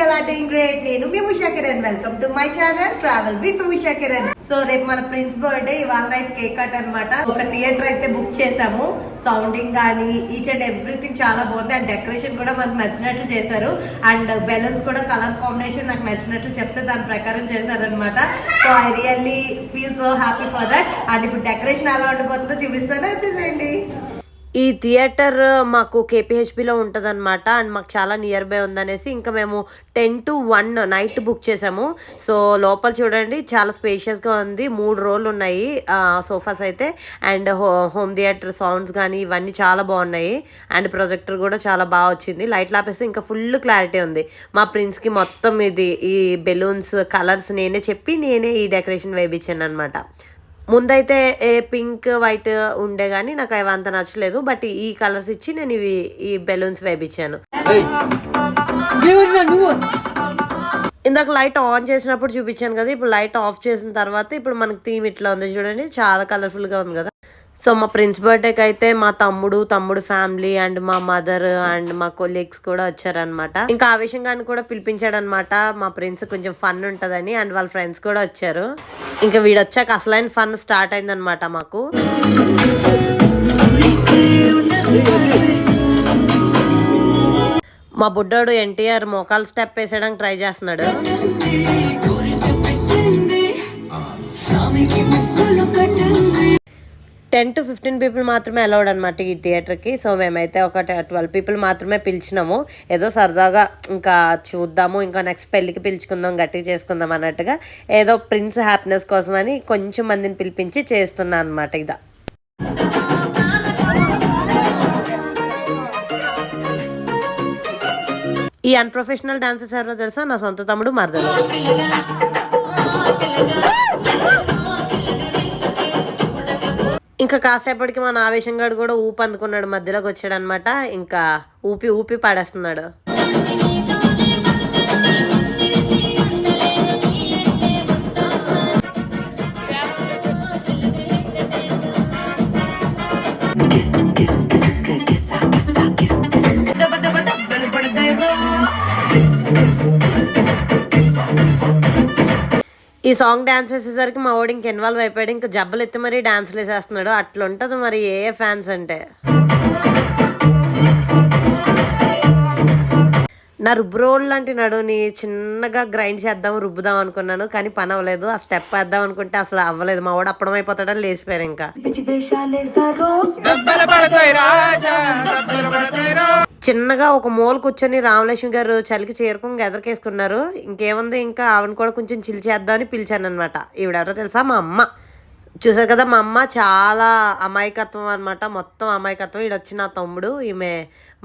You doing great నేను మీ Usha Kiran welcome to my channel travel with Usha Kiran so రేపు మన prince birthday ఇవాళ night cake cut అన్నమాట. ఒక theatre అయితే బుక్ చేసాము సౌండింగ్ కానీ ఈచ్ అండ్ ఎవ్రీథింగ్ చాలా బాగుంది. అండ్ డెకరేషన్ కూడా మనకు నచ్చినట్లు చేశారు. అండ్ బెలూన్స్ కూడా కలర్ కాంబినేషన్ నాకు నచ్చినట్లు చెప్తే దాని ప్రకారం చేశారనమాట so I really feel so happy for that and ఇప్పుడు డెకరేషన్ ఎలా ఉండిపోతుందో చూపిస్తాను. వచ్చేసేయండి. ఈ థియేటర్ మాకు కేపీహెచ్పిలో ఉంటుందన్నమాట. అండ్ మాకు చాలా నియర్ బై ఉందనేసి ఇంకా మేము ten to one night book చేసాము. సో లోపల చూడండి చాలా స్పేషియస్గా ఉంది. మూడు రోలు ఉన్నాయి సోఫాస్ అయితే. అండ్ హో హోమ్ థియేటర్ సౌండ్స్ కానీ ఇవన్నీ చాలా బాగున్నాయి. అండ్ ప్రొజెక్టర్ కూడా చాలా బాగా వచ్చింది. లైట్ లాపేస్తే ఇంకా ఫుల్ క్లారిటీ ఉంది. మా ప్రిన్స్కి మొత్తం ఇది ఈ బెలూన్స్ కలర్స్ నేనే చెప్పి నేనే ఈ డెకరేషన్ వేయించాను అనమాట ముందైతే ఏ పింక్ వైట్ ఉండే కానీ నాకు అవి అంత నచ్చలేదు. బట్ ఈ కలర్స్ ఇచ్చి నేను ఇవి ఈ బెలూన్స్ వేయించాను ఇందాక లైట్ ఆన్ చేసినప్పుడు చూపించాను కదా ఇప్పుడు లైట్ ఆఫ్ చేసిన తర్వాత ఇప్పుడు మనకి థీమ్ ఇట్లా ఉంది చూడండి. చాలా కలర్ఫుల్గా ఉంది కదా. సో మా ప్రిన్స్ బర్త్డేకి అయితే మా తమ్ముడు తమ్ముడు ఫ్యామిలీ అండ్ మా మదర్ అండ్ మా కొలీగ్స్ కూడా వచ్చారనమాట ఇంకా ఆ విషయంగాని కూడా పిలిపించాడనమాట మా ప్రిన్స్ కొంచెం ఫన్ ఉంటుందని అండ్ వాళ్ళ ఫ్రెండ్స్ కూడా వచ్చారు. ఇంకా వీడు వచ్చాక అసలైన ఫన్ స్టార్ట్ అయిందనమాట మాకు. మా బుడ్డోడు ఎన్టీఆర్ మోకాలు స్టెప్ వేసేయడానికి ట్రై చేస్తున్నాడు. టెన్ టు ఫిఫ్టీన్ పీపుల్ మాత్రమే అలౌడ్ అనమాట ఈ థియేటర్కి సో మేమైతే ఒక ట్వెల్వ్ పీపుల్ మాత్రమే పిలిచినాము. ఏదో సరదాగా ఇంకా చూద్దాము ఇంకా నెక్స్ట్ పెళ్ళికి పిలుచుకుందాం గట్టి చేసుకుందాం అన్నట్టుగా ఏదో ప్రిన్స్ హ్యాపీనెస్ కోసమని కొంచెం మందిని పిలిపించి చేస్తున్నా అనమాట ఇదా. ఈ అన్ప్రొఫెషనల్ డాన్సర్స్ ఎవరో తెలుసా? నా సొంత తమ్ముడు మరదలు. ఇంకా కాసేపటికి మన ఆవేశంగాడు కూడా ఊపి అందుకున్నాడు మధ్యలోకి వచ్చాడు అనమాట ఇంకా ఊపి ఊపి పాడేస్తున్నాడు ఈ సాంగ్ డాన్స్ వేసేసరికి మా వాడు ఇంక ఇన్వాల్వ్ అయిపోయాడు. ఇంకా జబ్బలు ఎత్తి మరీ డాన్స్లు వేసేస్తున్నాడు. అట్లా ఉంటుంది మరి ఏ ఏ ఫ్యాన్స్ అంటే. నా రుబ్బురోల్ లాంటి నడుని చిన్నగా గ్రైండ్ చేద్దాం రుబ్బుదాం అనుకున్నాను. కానీ పని అవ్వలేదు. ఆ స్టెప్ వేద్దాం అనుకుంటే అసలు అవ్వలేదు. మా వాడు అప్పడం అయిపోతాడని లేచిపోయారు ఇంకా. చిన్నగా ఒక మూల కూర్చొని రామలక్ష్మి గారు చలికి చేరుకుని ఎదరికేసుకున్నారు ఇంకేముంది? ఇంకా ఆవిడ కూడా కొంచెం చిల్ చేద్దామని పిలిచాను అనమాట ఈవిడెవరో తెలుసా? మా అమ్మ. చూసారు కదా మా అమ్మ చాలా అమాయకత్వం అనమాట మొత్తం అమాయకత్వం. ఈడ వచ్చి నా తమ్ముడు ఈమె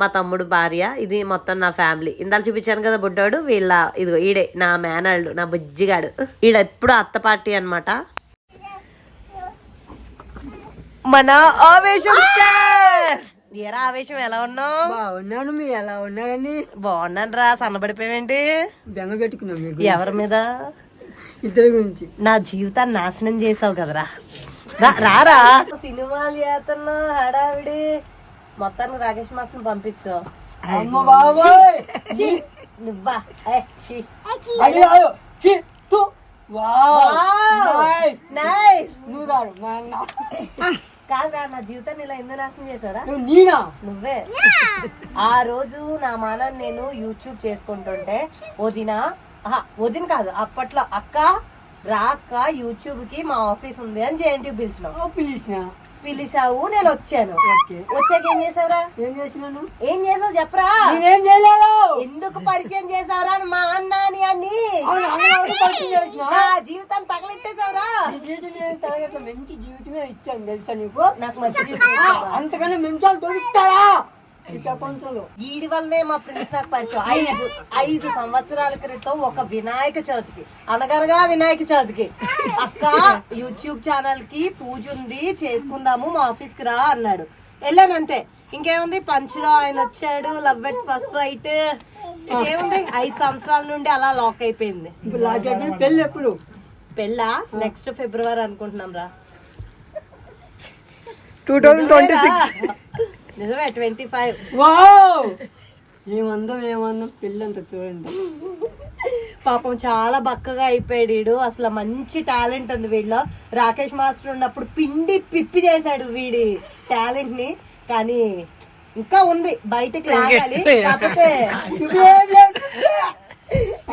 మా తమ్ముడు భార్య. ఇది మొత్తం నా ఫ్యామిలీ. ఇందాక చూపించాను కదా బుడ్డోడు వీళ్ళ ఇదిగో ఈడే నా మేనల్డు నా బుజ్జిగాడు. ఈడ ఎప్పుడు అత్త పార్టీ అనమాట మన ఆవేశం ఏరా ఆవేశం ఎలా ఉన్నావు? బాగున్నాను మీరు ఎలా ఉన్నారని బాగున్నాను రా సన్నబడిపోయావేంటి? బెంగ పెట్టుకున్నాం మీకు ఎవరి మీద? ఇద్దరి గురించి. నా జీవితాన్ని నాశనం చేసావు కదరా. రా- రారా. సినిమాలు చేస్తున్నా హడావిడి. మొత్తానికి రాకేష్ మాస్టర్ పంపించావు అమ్మ బాబోయ్! ఛీ, నువ్వా. వావ్. Wow, nice. నైస్. నువ్వు రాడు, మా అన్న. కాదురా నా జీవితాన్ని ఇలా ఎందుకు నాశనం చేశారా? నువ్వు నేనా? నువ్వే. ఆ రోజు నా మానాన్ని నేను యూట్యూబ్ చేసుకుంటుంటే వదిన ఆహా, వదిన కాదు అప్పట్లో అక్క రా అక్క యూట్యూబ్కి మా ఆఫీస్ ఉంది అని జేఎన్టీ పిలిచినావు ఓ, పిలిచిన? పిలిచావు నేను వచ్చాను. వచ్చాక ఏం చేసావురా ఏం చేసినాను ఏం చేసావు చెప్పరా? నేనేం చేయలేదు ఎందుకు పరిచయం చేసావురా మా అన్న అని అని? నా జీవితం తరగట్ల మంచి జీవితమే ఇచ్చాను తెలుసా నీకు? నాకు మంచి? అంతకన్నా మించాలు దొరుకుతారా? వీడి వల్లనే మా ఫ్రెండ్స్ నాకు పరిచయం. ఐదు ఐదు సంవత్సరాల క్రితం ఒక వినాయక చవితికి అనగనగా వినాయక చవితికి. అక్క యూట్యూబ్ ఛానల్కి పూజ ఉంది చేసుకుందాము మా ఆఫీస్కి రా అన్నాడు. వెళ్ళాను అంతే ఇంకేముంది? పంచులో ఆయన వచ్చాడు లవ్ ఎట్ ఫస్ట్ సైట్ ఇంకేముంది? ఐదు సంవత్సరాల నుండి అలా లాక్ అయిపోయింది. పెళ్ళి ఎప్పుడు? పెళ్ళా? నెక్స్ట్ ఫిబ్రవరి అనుకుంటున్నాం రా. టూ థౌజండ్ ట్వంటీ సిక్స్ నిజమే ట్వంటీ ఫైవ్ వావ్! ఏమందం ఏమందం అంత చూడండి. పాపం చాలా బక్కగా అయిపోయాడు వీడు. అసలు మంచి టాలెంట్ ఉంది వీడిలో. రాకేష్ మాస్టర్ ఉన్నప్పుడు పిండి పిప్పి చేశాడు వీడి టాలెంట్ని కానీ ఇంకా ఉంది బయటికి లాగాలి కాకపోతే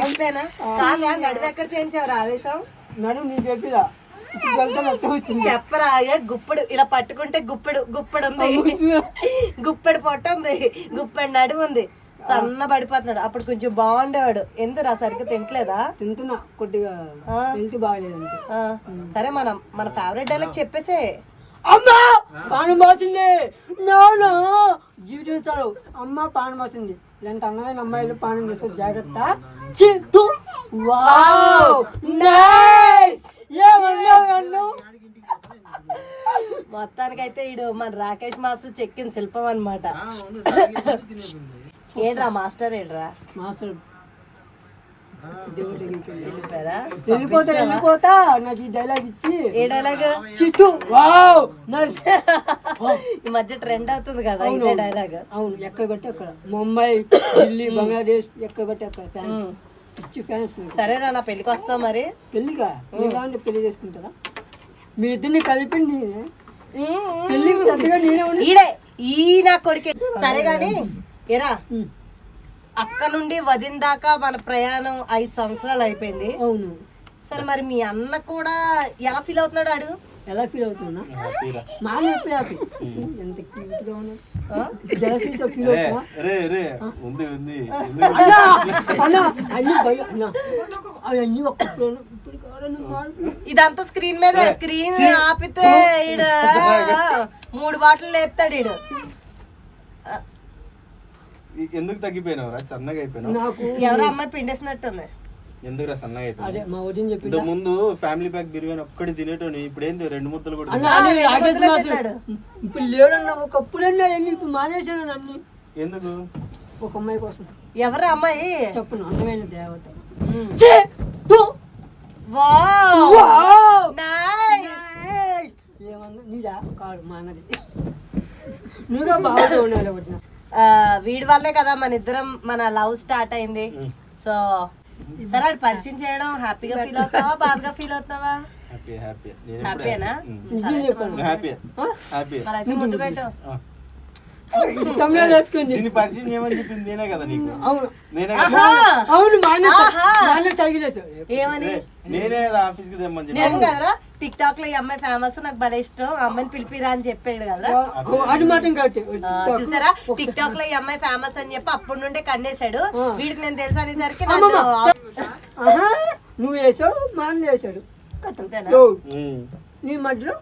అయిపోయినా కాగా చేయించావు ఆవేశం నడు నేను చెప్పిరా ఇప్పుడు వెళ్తే మొత్తం వచ్చింది. చెప్పరా ఏ గుప్పెడు ఇలా పట్టుకుంటే గుప్పెడు గుప్పెడు ఉంది. గుప్పెడు పొట్ట ఉంది. గుప్పెడు నడుము ఉంది. సన్న పడిపోతున్నాడు. అప్పుడు కొంచెం బాగుండేవాడు. ఎందుకు సరిగ్గా తింటలేదా? తింటున్నా కొద్దిగా. హెల్త్ బాగలేదు సరే మనం మన ఫేవరెట్ డైలాగ్ చెప్పేసే. అమ్మా! పానం మోసింది. నాన్న జీవితం ఇస్తాడు అమ్మ పానం మోసింది. ఇలాంటి అన్నమైన అమ్మాయిలు పానం చేస్తారు. జాగ్రత్త. వావ్! నైస్ ఏమన్నావు నన్ను మొత్తానికైతే ఈడు మన రాకేష్ మాస్టర్ చెక్కిన శిల్పం అన్నమాట. ఏడ్రా మాస్టర్ ఏడ్రా మాస్టర్. వెళ్ళిపోతా వెళ్ళిపోతా నాకు ఈ డైలాగ్ ఇచ్చి. ఏ డైలాగ్ చిట్టు. వావ్! ఈ మధ్య ట్రెండ్ అవుతుంది కదా ఇదే డైలాగ్ అవును ఎక్కడ బట్టి అక్కడ. ముంబై ఢిల్లీ బంగ్లాదేశ్ ఎక్కడ బట్టి అక్కడ ఫ్యాన్స్. పిచ్చి ఫ్యాన్స్ సరేరా నా పెళ్ళికి వస్తావు మరి. పెళ్ళిగా మీలాంటి పెళ్ళి చేసుకుంటారా మీ ఇద్దరిని కలిపి నేనే. పెళ్ళికి పెద్దగా నేనే ఉన్నా ఈడే ఈ నా కొడుకే. సరే గాని ఎరా. అక్క నుండి వదిన దాకా మన ప్రయాణం ఐదు సంవత్సరాలు అయిపోయింది. అవును. సరే మరి మీ అన్న కూడా ఎలా ఫీల్ అవుతున్నాడు అడుగు ఎలా ఫీల్ అవుతున్నా మా ఎప్పుడు హ్యాపీ ఎంత క్యూట్గా ఉన్నా జలసీతో ఫీల్ అవుతున్నా రే రే. ఉంది ఉంది అన్నా అన్నా అన్ని భయం అన్నా. అవన్నీ ఒక్కప్పుడు ఇప్పుడు కావాలని మాడు ఇదంతా స్క్రీన్ మీద స్క్రీన్ ఆపితే ఈడ మూడు బాటలు లేపుతాడు ఈడు. ఎందుకు తగ్గిపోయినావు రా సన్నగా అయిపోయినావు. నాకు ఎవరో అమ్మాయి పిండేసినట్టుంది. ఎందుకు రా సన్నగా అదే మా వదిన చెప్పింది? ఇంతకు ముందు ఫ్యామిలీ ప్యాక్ బిర్యానీ ఒక్కటి తినేటోని ఇప్పుడు ఏంది రెండు ముద్దలు కూడా అన్న. అదే. ఇప్పుడు లేడన్నా ఒకప్పుడన్నా ఎన్ని ఇప్పుడు మానేశాను అన్ని ఎందుకు? ఒక అమ్మాయి కోసం. ఎవరు అమ్మాయి? చెప్పను అందమైన దేవత. ఛీ! వావ్! వావ్! Nice nice! ఏమన్నా? నీదా? కాదు మా అన్నది నువ్వుగా బాగా ఉండాలి వదిన. ఆ, వీడి వల్లే కదా మన ఇద్దరం మన లవ్ స్టార్ట్ అయింది. సో సరే అది పరిచయం చేయడం హ్యాపీగా ఫీల్ అవుతావా? బాధగా ఫీల్ అవుతావా? హ్యాపీ హ్యాపీ హ్యాపీనా హ్యాపీ హ్యాపీ మరి అయితే ముద్దు పెట్టు. తమిళ వేసుకుంది దీన్ని పరిచయం చేయమని చెప్పింది నేనే కదా నీకు. అవును. నేనే ఆహా! కదా అవును మానే ఆహా! మానే సైకిలేసు ఏమని? రే, నేనే కదా ఆఫీస్కి తెమ్మని నేను చెప్పి. కదరా టిక్ టాక్లో ఈ అమ్మాయి ఫేమస్ నాకు భలే ఇష్టం. ఆ అమ్మాయిని పిలిపిరా అని చెప్పాడు కదా? అది మాత్రం చూసారా? టిక్ టాక్లో ఈ అమ్మాయి ఫేమస్ అని చెప్పి అప్పటి నుండే కన్నేశాడు. వీడికి నేను తెలుసు అనేసరికి నువ్వు వేసావు మా అన్న వేసాడు అంతేనా? కట్టం ఉమ్. నీ మధ్యలో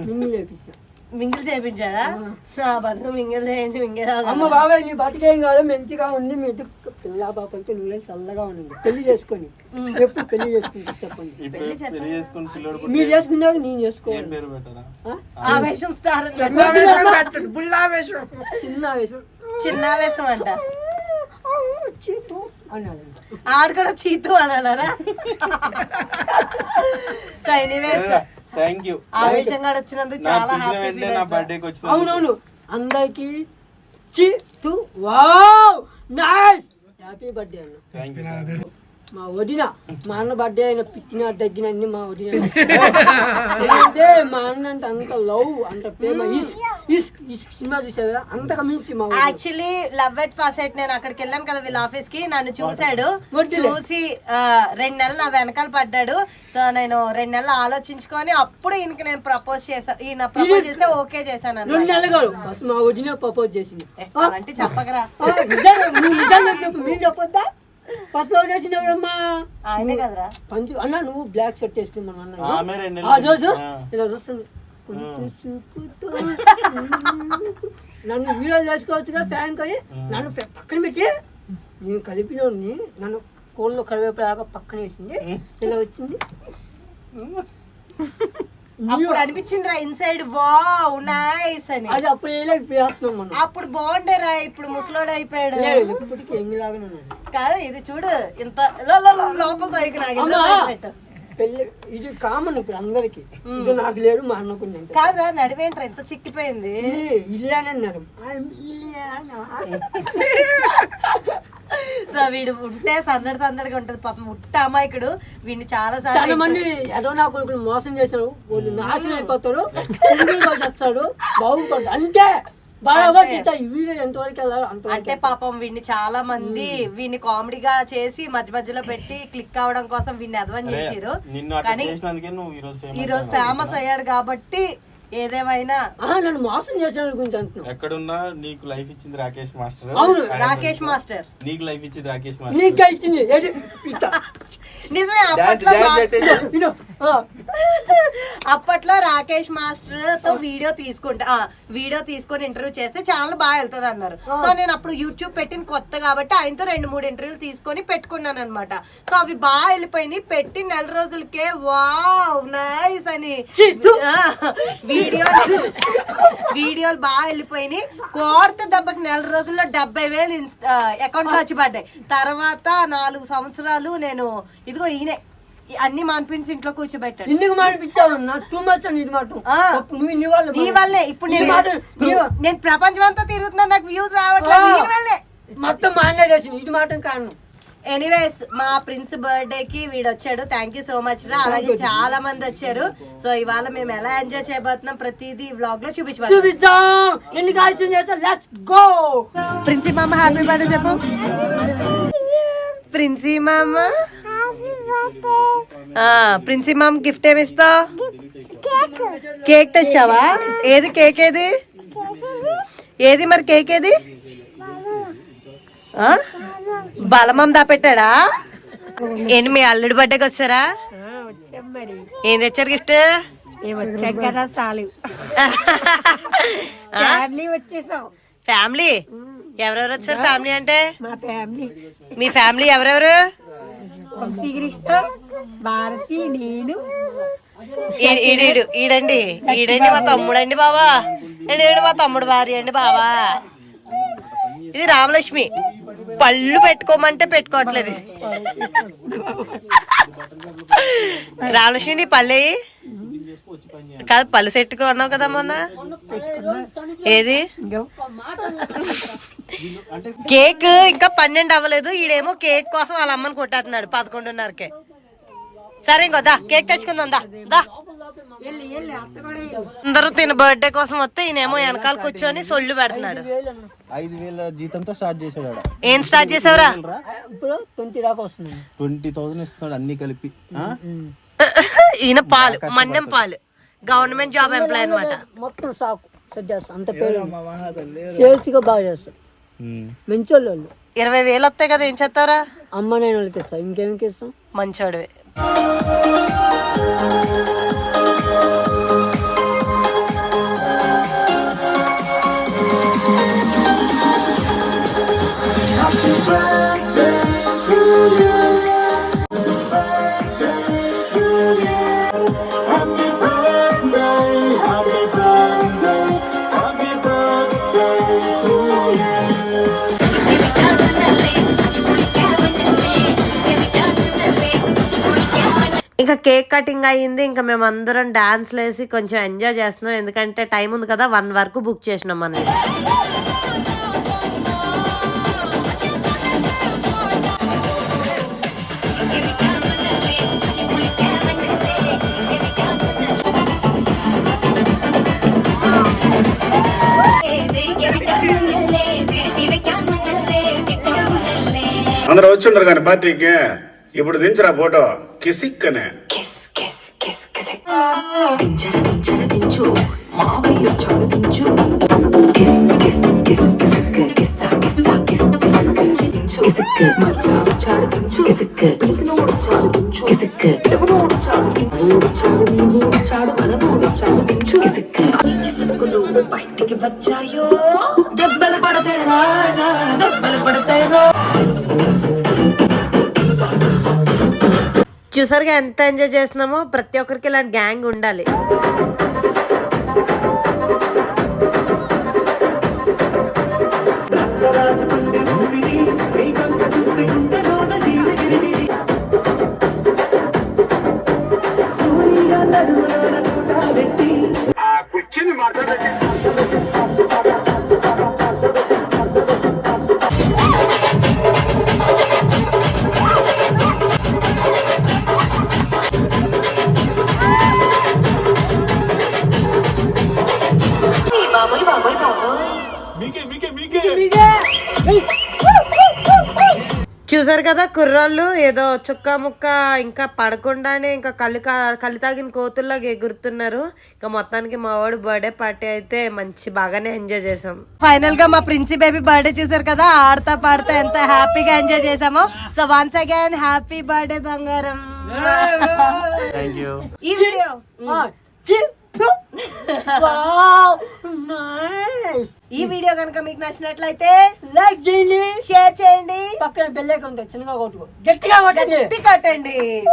మింగి చేపిస్తా మింగిల్ చేయించాడా నా బతుకు మింగిల్ చేయించి మింగేదా అమ్మ బాబాయ్ నీ బతికేం కాదు మంచిగా ఉండి మీ ఇద్దరు పిల్ల పాపలతో నువ్వే చల్లగా ఉండండి పెళ్ళి చేసుకొని. ఎప్పుడు పెళ్ళి చేసుకుంటా చెప్పండి. ఇప్పుడు పెళ్ళి చేసుకుని పిల్లడు మీరు చేసుకున్నాక నేను ఏం చేసుకోవాలి ఆ? ఆవేశం స్టార్ చిన్న చిన్న ఆవేశం అంట. చీటు అన్నాడంట ఆడు కూడా చీతు అన్నారా? సో ఎనీవేస్ థ్యాంక్ యూ ఆవేశం కూడా వచ్చినందుకు చాలా హ్యాపీ ఫీల్ నా బర్త్డేకి వచ్చిన అవునవును. అందరికి చీటు వావ్. నైస్ హ్యాపీ బర్త్డే అన్న. థ్యాంక్ యూ మా వదిన మా అన్న బర్త్డే అయిన పిచ్చిన తగ్గిన అన్ని మా వదిన. అంటే మా అన్న అంటే అంత లవ్ అంత ప్రేమ. ఇస్క్ ఇస్క్ ఇస్క్ సినిమా చూసావు కదా అంతగా మించి మా. Actually love at first sight నేను అక్కడికి వెళ్ళాను కదా వీళ్ళ ఆఫీస్కి నన్ను చూశాడు. చూసి రెండు నెలలు నా వెనకాల పడ్డాడు. సో నేను రెండు నెలలు ఆలోచించుకొని అప్పుడు ఈయనకి నేను ప్రపోజ్ చేశాను ఈయన ప్రపోజ్ చేస్తే ఓకే చేశాను రెండు. నెలలు కాదు. ఫస్ట్ మా వదిన ప్రపోజ్ చేసింది. ఏ, అలాంటి చెప్పకరా. ఆ, నిజంగా నువ్వు నిజంగా చెప్పినప్పుడు మీరు చెప్పొద్దా? ఫస్ట్ లవ్ చేసినప్పుడమ్మా ఆయనే కదరా. పంచు అన్న నువ్వు బ్లాక్ షర్ట్ వేసుకున్నాను అన్న ఆ రోజు. ఇలా చూపుతో. నన్ను వీడియో చేసుకోవచ్చుగా ఫ్యాన్ కొని. నన్ను పక్కన పెట్టి. నేను కలిపినోడిని నన్ను కోళ్ళు కరివేపలాగా పక్కన వేసింది. ఇలా వచ్చింది. అప్పుడు అనిపించిందిరా ఇన్సైడ్ వావ్ నైస్ అని. అది అప్పుడు వేయలే ఇప్పుడు వేస్తున్నాం మనం అప్పుడు బాగుండేరా ఇప్పుడు ముసలోడు అయిపోయాడు. ఇప్పటికీ ఎంగిలాగానే కాదు ఇది చూడు ఇంత లోపల. పెళ్ళి ఇది కామన్ ఇప్పుడు అందరికి. ఇది నాకు లేదు మా అన్నకు ఉంది అంతే. కాదురా నడివేంట్రా ఇంత చిక్కిపోయింది. ఇది ఇల్లానే అన్నారు? సో వీడు ఉంటే సందడి సందడిగా ఉంటది పాపం ఉట్ట అమాయకుడు. వీడిని చాలా చాలా సార్లు మంది ఎటో నా కొడుకులు మోసం చేశారు. వాళ్ళు నాశనం అయిపోతారు. చేస్తాడు బాగుపడతాడు అంటే అంటే పాపం వీడిని చాలా మంది వీడిని కామెడీగా చేసి మధ్య మధ్యలో పెట్టి క్లిక్ అవడం కోసం వీడిని అధ్వన్ చేసిరు కానీ చేసినందుకే నువ్వు ఈ రోజు ఈ రోజు ఫేమస్ అయ్యాడు కాబట్టి ఏదేమైనా. నన్ను మోసం చేసిన గురించి ఎక్కడున్నా నీకు లైఫ్ ఇచ్చింది రాకేష్ మాస్టర్. అవును, రాకేష్. మాస్టర్. నీకు లైఫ్ ఇచ్చింది రాకేష్ మాస్టర్. నీకే ఇచ్చింది. నిజమే అప్పట్లో విను. ఆ. అప్పట్లో రాకేష్ మాస్టర్తో వీడియో తీసుకుంటే ఆ వీడియో తీసుకొని ఇంటర్వ్యూ చేస్తే చాలా బాగా వెళ్తుంది అన్నారు సో నేను అప్పుడు యూట్యూబ్ పెట్టిన కొత్త కాబట్టి ఆయనతో రెండు మూడు ఇంటర్వ్యూలు తీసుకొని పెట్టుకున్నాను అనమాట సో అవి బాగా వెళ్ళిపోయినాయి పెట్టి నెల రోజులకే వావ్ నైస్ అని ఛీ, ధూ. ఆ, వీడియోలు బాగా వెళ్ళిపోయినాయి. కోర్త దెబ్బకి నెల రోజుల్లో డెబ్బై వేలు అకౌంట్ వచ్చి పడ్డాయి తర్వాత నాలుగు సంవత్సరాలు నేను ఇదిగో ఈయనే. అన్ని మాన్పించి ఇంట్లో కూర్చోబెట్టాడు. ఎందుకు మానిపించావు టూ మచ్ అని ఇది మాట. నీ వల్ల. ఇప్పుడు నేను నేను ప్రపంచం అంతా తిరుగుతున్నా నాకు వ్యూస్ రావట్లేదు. నీ వల్లే. మొత్తం మానేసి ఇది మాట కారణం ఎనీవేస్ మా ప్రిన్స్ బర్త్డే కి వీడు వచ్చాడు థ్యాంక్ యూ సో మచ్ రా అలాగే చాలా మంది వచ్చారు. సో ఇవాళ మేము ఎలా ఎంజాయ్ చేయబోతున్నాం ప్రతిదీ వ్లాగ్లో చూపించబోతున్నాం. చూపిద్దాం. ఎన్ని కార్యక్రమం చేస్తా లెట్స్ గో ప్రిన్సీ మామ హ్యాపీ బర్త్డే చెప్పు. ప్రిన్సీ మామ ఆ, ప్రిన్సీ మామ గిఫ్ట్ ఏమి ఇస్తావు? కేక్ తెచ్చావా? ఏది కేక్ ఏది? ఏది మరి కేక్ ఏది? ఆ? బలమం దాపెట్టాడా? ఏంటి మీ అల్లుడి బర్త్డేకి వచ్చారా? ఏం తెచ్చారు గిఫ్ట్ ఫ్యామిలీ ఎవరెవరు వచ్చారు ఫ్యామిలీ అంటే? మీ ఫ్యామిలీ ఎవరెవరు? భారతి నేను ఈడు ఈడండి. ఈడండి మా తమ్ముడు అండి బావా మా తమ్ముడు భార్య అండి బావా? ఇది రామలక్ష్మి. పళ్ళు పెట్టుకోమంటే పెట్టుకోవట్లేదు. రామలక్ష్మి నీ పళ్ళు కాదు పళ్ళు సెట్టుకో అన్నావు కదా మొన్న? ఏది? కేక్ ఇంకా పన్నెండు అవ్వలేదు. ఈడేమో కేక్ కోసం వాళ్ళ అమ్మని కొట్టేస్తున్నాడు పదకొండున్నరకే. సరే ఇంకో దా కేక్ తెచ్చుకుందాం దా దా. అందరూ తిన బర్త్డే కోసం వస్తే ఈయనేమో వెనకాల కూర్చొని సొల్లు పెడుతున్నాడు. ఐదు వేల జీతంతో స్టార్ట్ చేశాడు ఏం స్టార్ట్ చేసావురా ఇప్పుడు ట్వంటీ దాకా వస్తుంది. ట్వంటీ థౌసండ్ ఇస్తున్నాడు అన్ని కలిపి? ఈయన పాలు మన్యం పాలు. గవర్నమెంట్ జాబ్ ఎంప్లాయ్ అనమాట మొత్తం సాకు సెట్ చేస్తాం అంత పేరు సేల్స్గా బాగా చేస్తాం మంచోళ్ళు వాళ్ళు ఇరవై వేలు వస్తాయి కదా ఏం చేస్తారా అమ్మ నేను వాళ్ళకి ఇస్తాం ఇంకేమికి ఇస్తాం? మంచోడివే. fly. ఇంకా కేక్ కటింగ్ అయ్యింది ఇంకా మేము అందరం డాన్స్ వేసి కొంచెం ఎంజాయ్ చేస్తున్నాం. ఎందుకంటే టైం ఉంది కదా వన్ వరకు బుక్ చేసినాం మనం. అందరూ వచ్చిండ్రు కానీ పార్టీకి. ఇప్పుడు దించరా ఫోటో. కిసిక్ అనే బయటికి వచ్చాయో. చూసారుగా ఎంత ఎంజాయ్ చేస్తున్నామో? ప్రతి ఒక్కరికి ఇలాంటి గ్యాంగ్ ఉండాలి. కూర్చుని మాట్లాడే చూసారు కదా కుర్రోళ్ళు ఏదో చుక్క ముక్క ఇంకా పడకుండానే ఇంకా కళ్ళు కా- కళ్ళు తాగిన కోతుల్లాగా ఎగురుతున్నారు. ఇంకా మొత్తానికి మా వాడు బర్త్డే పార్టీ అయితే మంచి బాగానే ఎంజాయ్ చేసాం. ఫైనల్గా మా ప్రిన్సి బేబీ బర్త్డే చూసారు కదా ఆడతా పాడతా ఎంత హ్యాపీగా ఎంజాయ్ చేసామో. So once again happy birthday బంగారం. ఈ వీడియో ఈ వీడియో కనుక మీకు నచ్చినట్లయితే లైక్ చేయండి. షేర్ చేయండి. పక్కన ఉంటుంది చిన్నగా కొట్టుకో. గట్టిగా కొట్టండి. గట్టి కట్టండి.